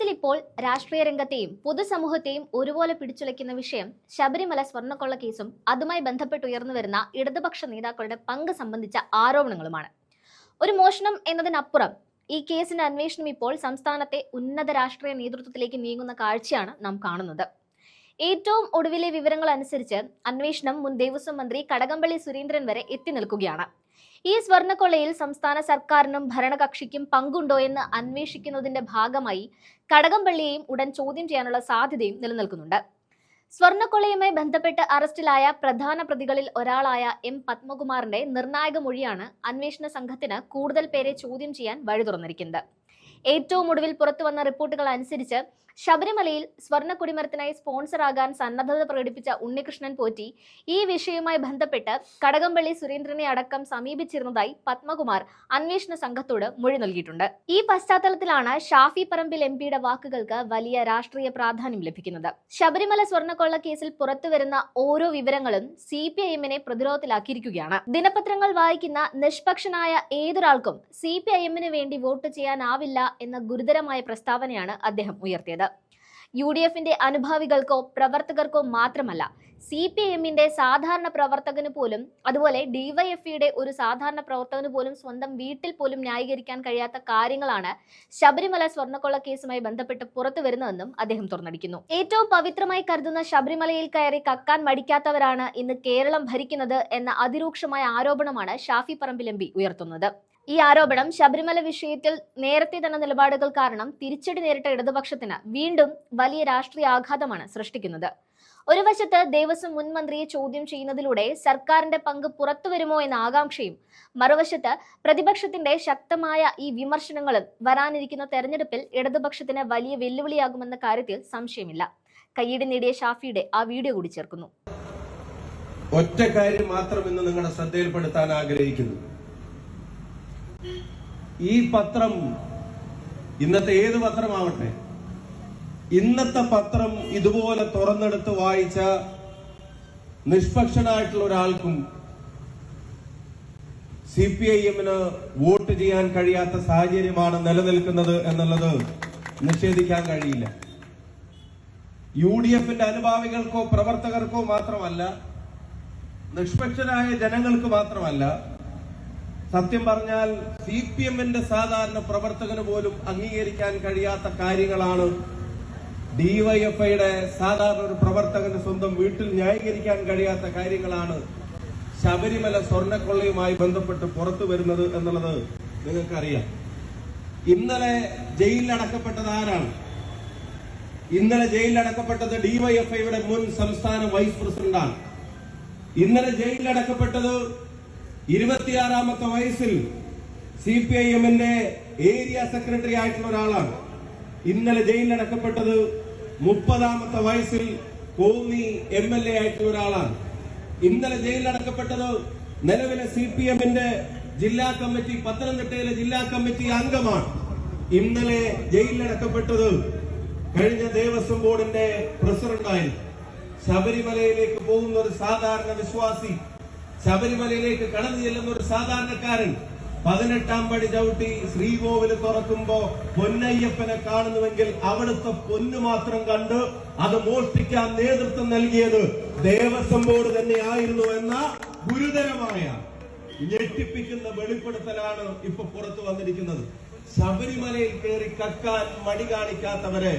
കേരളത്തിൽ ഇപ്പോൾ രാഷ്ട്രീയ രംഗത്തെയും പൊതുസമൂഹത്തെയും ഒരുപോലെ പിടിച്ചുലയ്ക്കുന്ന വിഷയം ശബരിമല സ്വർണക്കൊള്ള കേസും അതുമായി ബന്ധപ്പെട്ട് ഉയർന്നു വരുന്ന ഇടതുപക്ഷ നേതാക്കളുടെ പങ്ക് സംബന്ധിച്ച ആരോപണങ്ങളുമാണ്. ഒരു മോഷണം എന്നതിനപ്പുറം ഈ കേസിന്റെ അന്വേഷണം ഇപ്പോൾ സംസ്ഥാനത്തെ ഉന്നത രാഷ്ട്രീയ നേതൃത്വത്തിലേക്ക് നീങ്ങുന്ന കാഴ്ചയാണ് നാം കാണുന്നത്. ഏറ്റവും ഒടുവിലെ വിവരങ്ങൾ അനുസരിച്ച് അന്വേഷണം മുൻ ദേവസ്വം മന്ത്രി കടകംപള്ളി സുരേന്ദ്രൻ വരെ എത്തി നിൽക്കുകയാണ്. ഈ സ്വർണക്കൊള്ളയിൽ സംസ്ഥാന സർക്കാരിനും ഭരണകക്ഷിക്കും പങ്കുണ്ടോ എന്ന് അന്വേഷിക്കുന്നതിന്റെ ഭാഗമായി കടകംപള്ളിയെയും ഉടൻ ചോദ്യം ചെയ്യാനുള്ള സാധ്യതയും നിലനിൽക്കുന്നുണ്ട്. സ്വർണക്കൊള്ളയുമായി ബന്ധപ്പെട്ട് അറസ്റ്റിലായ പ്രധാന പ്രതികളിൽ ഒരാളായ എം പത്മകുമാറിന്റെ നിർണായക മൊഴിയാണ് അന്വേഷണ സംഘത്തിന് കൂടുതൽ പേരെ ചോദ്യം ചെയ്യാൻ വഴി തുറന്നിരിക്കുന്നത്. ഏറ്റവും ഒടുവിൽ പുറത്തു വന്ന റിപ്പോർട്ടുകൾ അനുസരിച്ച് ശബരിമലയിൽ സ്വർണ കുടിമരത്തിനായി സ്പോൺസർ ആകാൻ സന്നദ്ധത പ്രകടിപ്പിച്ച ഉണ്ണികൃഷ്ണൻ പോറ്റി ഈ വിഷയവുമായി ബന്ധപ്പെട്ട് കടകംപള്ളി സുരേന്ദ്രനെ അടക്കം സമീപിച്ചിരുന്നതായി പത്മകുമാർ അന്വേഷണ സംഘത്തോട് മൊഴി നൽകിയിട്ടുണ്ട്. ഈ പശ്ചാത്തലത്തിലാണ് ഷാഫി പറമ്പിൽ എം പിയുടെ വാക്കുകൾക്ക് വലിയ രാഷ്ട്രീയ പ്രാധാന്യം ലഭിക്കുന്നത്. ശബരിമല സ്വർണക്കൊള്ള കേസിൽ പുറത്തുവരുന്ന ഓരോ വിവരങ്ങളും സി പി ഐ എമ്മിനെ പ്രതിരോധത്തിലാക്കിയിരിക്കുകയാണ്. ദിനപത്രങ്ങൾ വായിക്കുന്ന നിഷ്പക്ഷനായ ഏതൊരാൾക്കും സി പി ഐ എമ്മിന് വേണ്ടി വോട്ട് ചെയ്യാനാവില്ല എന്ന ഗുരുതരമായ പ്രസ്താവനയാണ് അദ്ദേഹം ഉയർത്തിയത്. യു ഡി എഫിന്റെ അനുഭാവികൾക്കോ പ്രവർത്തകർക്കോ മാത്രമല്ല സി പി എമ്മിന്റെ സാധാരണ പ്രവർത്തകന് പോലും അതുപോലെ ഡിവൈഎഫ്ഇയുടെ ഒരു സാധാരണ പ്രവർത്തകന് പോലും സ്വന്തം വീട്ടിൽ പോലും ന്യായീകരിക്കാൻ കഴിയാത്ത കാര്യങ്ങളാണ് ശബരിമല സ്വർണക്കൊള്ള കേസുമായി ബന്ധപ്പെട്ട് പുറത്തു വരുന്നതെന്നും അദ്ദേഹം തുറന്നടിക്കുന്നു. ഏറ്റവും പവിത്രമായി കരുതുന്ന ശബരിമലയിൽ കയറി കക്കാൻ മടിക്കാത്തവരാണ് ഇന്ന് കേരളം ഭരിക്കുന്നത് എന്ന അതിരൂക്ഷമായ ആരോപണമാണ് ഷാഫി പറമ്പിൽ എം ഉയർത്തുന്നത്. ഈ ആരോപണം ശബരിമല വിഷയത്തിൽ നേരത്തെ തന്നെ നിലപാടുകൾ കാരണം തിരിച്ചടി നേരിട്ട ഇടതുപക്ഷത്തിന് വീണ്ടും വലിയ രാഷ്ട്രീയ ആഘാതമാണ് സൃഷ്ടിക്കുന്നത്. ഒരു വശത്ത് ദേവസ്വം മുൻ മന്ത്രിയെ ചോദ്യം ചെയ്യുന്നതിലൂടെ സർക്കാരിന്റെ പങ്ക് പുറത്തു വരുമോ എന്ന ആകാംക്ഷയും മറുവശത്ത് പ്രതിപക്ഷത്തിന്റെ ശക്തമായ ഈ വിമർശനങ്ങളും വരാനിരിക്കുന്ന തെരഞ്ഞെടുപ്പിൽ ഇടതുപക്ഷത്തിന് വലിയ വെല്ലുവിളിയാകുമെന്ന കാര്യത്തിൽ സംശയമില്ല. കയ്യടി നേടിയ ഷാഫിയുടെ ആ വീഡിയോ കൂടി ചേർക്കുന്നു. ഒറ്റ കാര്യം മാത്രം ഇന്ന് നിങ്ങളുടെ ശ്രദ്ധയിൽപ്പെടുത്താൻ ആഗ്രഹിക്കുന്നു. ഈ പത്രം ഇന്നത്തെ ഏത് പത്രമാവട്ടെ? ഇന്നത്തെ പത്രം ഇതുപോലെ തുറന്നെടുത്ത് വായിച്ച നിഷ്പക്ഷനായിട്ടുള്ള ഒരാൾക്കും സി പി ഐ എമ്മിന് വോട്ട് ചെയ്യാൻ കഴിയാത്ത സാഹചര്യമാണ് നിലനിൽക്കുന്നത് എന്നുള്ളത് നിഷേധിക്കാൻ കഴിയില്ല. യു ഡി എഫിന്റെ അനുഭാവികൾക്കോ പ്രവർത്തകർക്കോ മാത്രമല്ല നിഷ്പക്ഷരായ ജനങ്ങൾക്ക് മാത്രമല്ല സത്യം പറഞ്ഞാൽ സി പി എമ്മിന്റെ സാധാരണ പ്രവർത്തകന് പോലും അംഗീകരിക്കാൻ കഴിയാത്ത കാര്യങ്ങളാണ് ഡിവൈഎഫ്ഐയുടെ സാധാരണ ഒരു പ്രവർത്തകന് സ്വന്തം വീട്ടിൽ ന്യായീകരിക്കാൻ കഴിയാത്ത കാര്യങ്ങളാണ് ശബരിമല സ്വർണക്കൊള്ളയുമായി ബന്ധപ്പെട്ട് പുറത്തു വരുന്നത് എന്നുള്ളത് നിങ്ങൾക്കറിയാം. ഇന്നലെ ജയിലിലടക്കപ്പെട്ടത് ആരാണ്? ഇന്നലെ ജയിലിലടക്കപ്പെട്ടത് ഡിവൈഎഫ്ഐയുടെ മുൻ സംസ്ഥാന വൈസ് പ്രസിഡന്റാണ്. ഇന്നലെ ജയിലിലടക്കപ്പെട്ടത് ഇരുപത്തിയാറാമത്തെ വയസ്സിൽ സി പി ഐ എമ്മിന്റെ ഏരിയ സെക്രട്ടറി ആയിട്ടുള്ള ഒരാളാണ്. ഇന്നലെ ജയിലിലടക്കപ്പെട്ടത് മുപ്പതാമത്തെ വയസ്സിൽ കോന്നി എം എൽ എ ആയിട്ടുള്ള ഒരാളാണ്. ഇന്നലെ ജയിലിലടക്കപ്പെട്ടത് നിലവിലെ സി പി എമ്മിന്റെ ജില്ലാ കമ്മിറ്റി പത്തനംതിട്ടയിലെ ജില്ലാ കമ്മിറ്റി അംഗമാണ്. ഇന്നലെ ജയിലിലടക്കപ്പെട്ടത് കഴിഞ്ഞ ദേവസ്വം ബോർഡിന്റെ പ്രസിഡന്റായി ശബരിമലയിലേക്ക് പോകുന്ന ഒരു സാധാരണ വിശ്വാസി ശബരിമലയിലേക്ക് കടന്നു ചെല്ലുന്ന ഒരു സാധാരണക്കാരൻ പതിനെട്ടാം പടി ചവിട്ടി ശ്രീകോവിൽ തുറക്കുമ്പോ പൊന്നയ്യപ്പനെ കാണുന്നുവെങ്കിൽ അവിടുത്തെ പൊന്നു മാത്രം കണ്ട് അത് മോഷ്ടിക്കാൻ നേതൃത്വം നൽകിയത് ദേവസ്വം ബോർഡ് തന്നെയായിരുന്നു എന്ന ഗുരുതരമായ ഞെട്ടിപ്പിക്കുന്ന വെളിപ്പെടുത്തലാണ് ഇപ്പൊ പുറത്തു വന്നിരിക്കുന്നത്. ശബരിമലയിൽ കയറി കക്കാൻ മടി കാണിക്കാത്തവരെ